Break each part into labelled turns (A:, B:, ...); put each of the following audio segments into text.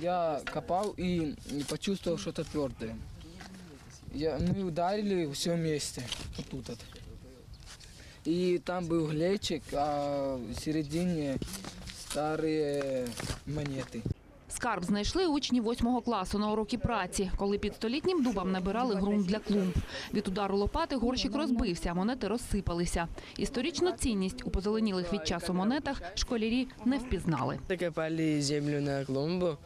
A: Я копал и почувствовал что-то твердое. Я, мы ударили все вместе, вот тут. Вот. И там был глечик, а в середине старые монеты.
B: Скарб знайшли учні восьмого класу на уроки праці, коли під столітнім дубом набирали ґрунт для клумб. Від удару лопати горщик розбився, а монети розсипалися. Історичну цінність у позеленілих від часу монетах школярі не впізнали.
C: Закопали землю на клумбу.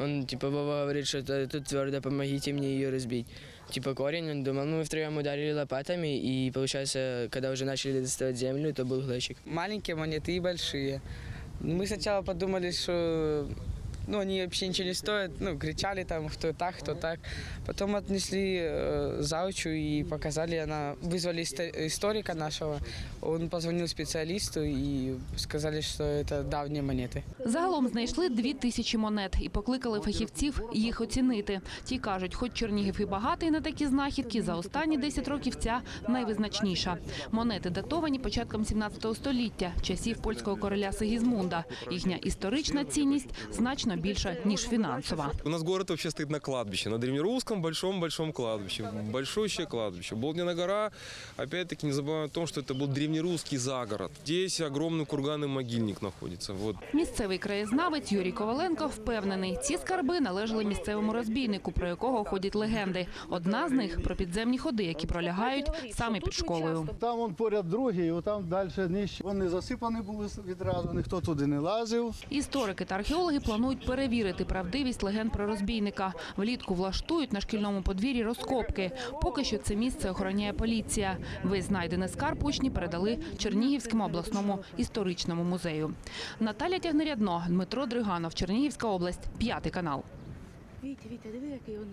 C: Он, типа, Вова говорит, что это тут твердо, помогите мне ее разбить. Типа корень, он думал, ну мы втроем ударили лопатами, и получается, когда уже начали доставать землю, то был глечик.
D: Маленькие монеты и большие. Мы сначала подумали, что ну, они вообще ничего не стоят. Ну, кричали там, кто так, кто так. Потом отнесли э, заучу и показали, она вызвали исто- историка нашего. Он позвонил специалисту и сказали, что это давние монеты.
B: Загалом знайшли дві тисячі монет і покликали фахівців їх оцінити. Ті кажуть, хоч Чернігів і багатий на такі знахідки, за останні 10 років ця найвизначніша. Монети датовані початком 17 століття, часів польського короля Сигізмунда. Їхня історична цінність значно більша, ніж фінансова.
E: У нас город вообще стоит на кладбище, на древнерусском большом-большом кладбище. Большущее кладбище. Болдина гора, опять-таки не забываем о том, что это был древнерусский загород. Здесь огромный курган и могильник находится. Вот.
B: Місцевий краєзнавець Юрій Коваленко впевнений, ці скарби належали місцевому розбійнику, про якого ходять легенди. Одна з них про підземні ходи, які пролягають саме під школою.
F: Там он поряд другий, отам далі нижче. Вони засипані були відразу, ніхто туди не лазив.
B: Історики та археологи планують перевірити правдивість легенд про розбійника. Влітку влаштують на шкільному подвір'ї розкопки. Поки що це місце охороняє поліція. Весь знайдений скарб учні передали Чернігівському обласному історичному музею. Наталя Тягнерядно, Дмитро Дриганов, Чернігівська область, п'ятий канал.
G: Вітя, Вітя, диви, який он